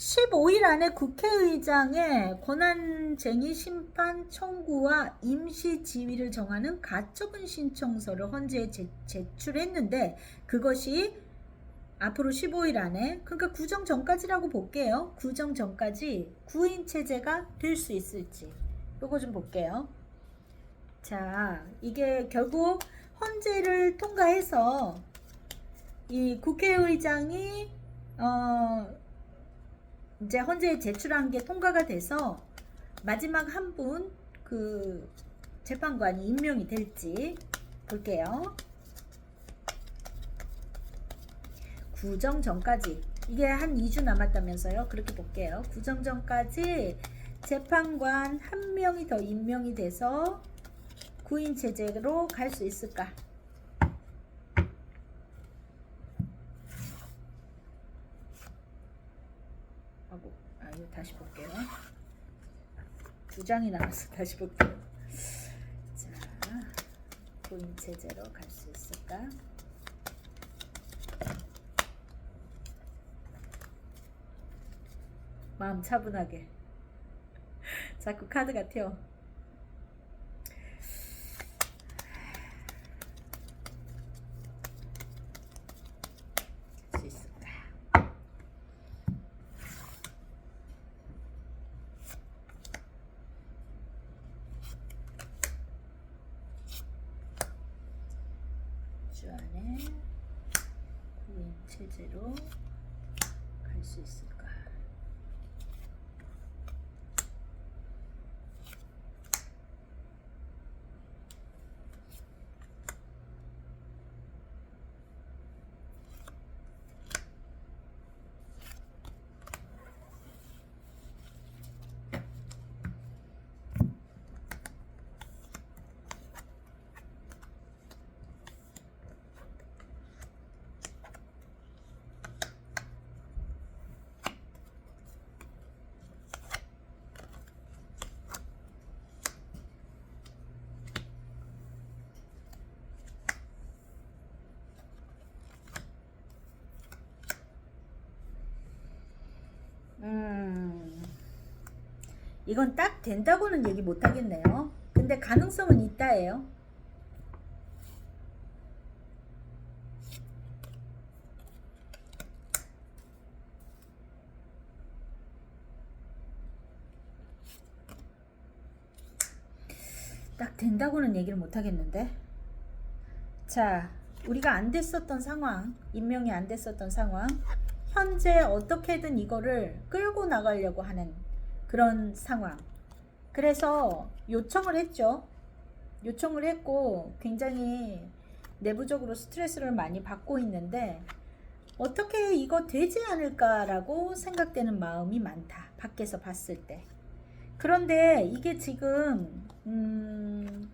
15일 안에 국회의장의 권한쟁의 심판 청구와 임시 지위를 정하는 가처분 신청서를 헌재에 제, 제출했는데 그것이 앞으로 15일 안에 그러니까 구정 전까지라고 볼게요. 구정 전까지 구인 체제가 될 수 있을지 요거 좀 볼게요. 자, 이게 결국 헌재를 통과해서 이 국회의장이 어 이제 헌재에 제출한 게 통과가 돼서 마지막 한 분 그 재판관이 임명이 될지 볼게요. 구정 전까지 이게 한 2주 남았다면서요. 그렇게 볼게요. 구정 전까지 재판관 한 명이 더 임명이 돼서 구인 체제로 갈 수 있을까? 하고 아 이거 다시 볼게요. 두 장이 나와서 다시 볼게요. 자, 구인 체제로 갈 수 있을까? 마음 차분하게. 자꾸 카드가 튀어. 할 수 있을까? 주 안에 구인 체제로 갈 수 있을까? 음, 이건 딱 된다고는 얘기 못 하겠네요. 근데 가능성은 있다예요. 딱 된다고는 얘기를 못 하겠는데. 자, 우리가 안 됐었던 상황, 임명이 안 됐었던 상황, 현재 어떻게든 이거를 끌고 나가려고 하는 그런 상황. 그래서 요청을 했죠. 요청을 했고 굉장히 내부적으로 스트레스를 많이 받고 있는데 어떻게 이거 되지 않을까라고 생각되는 마음이 많다. 밖에서 봤을 때. 그런데 이게 지금 음,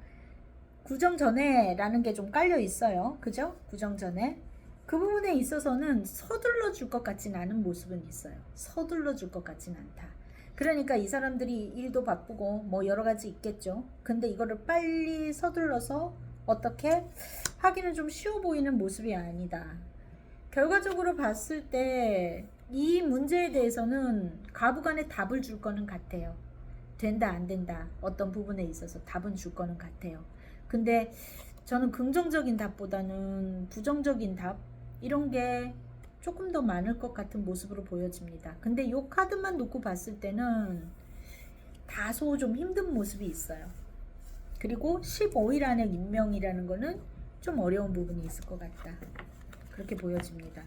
구정 전에라는 게 좀 깔려 있어요. 그죠? 구정 전에. 그 부분에 있어서는 서둘러 줄 것 같진 않은 모습은 있어요. 서둘러 줄 것 같진 않다. 그러니까 이 사람들이 일도 바쁘고 뭐 여러 가지 있겠죠. 근데 이거를 빨리 서둘러서 어떻게 하기는 좀 쉬워 보이는 모습이 아니다. 결과적으로 봤을 때 이 문제에 대해서는 가부간에 답을 줄 거는 같아요. 된다 안 된다 어떤 부분에 있어서 답은 줄 거는 같아요. 근데 저는 긍정적인 답보다는 부정적인 답 이런 게 조금 더 많을 것 같은 모습으로 보여집니다. 근데 이 카드만 놓고 봤을 때는 다소 좀 힘든 모습이 있어요. 그리고 15일 안에 임명이라는 거는 좀 어려운 부분이 있을 것 같다. 그렇게 보여집니다.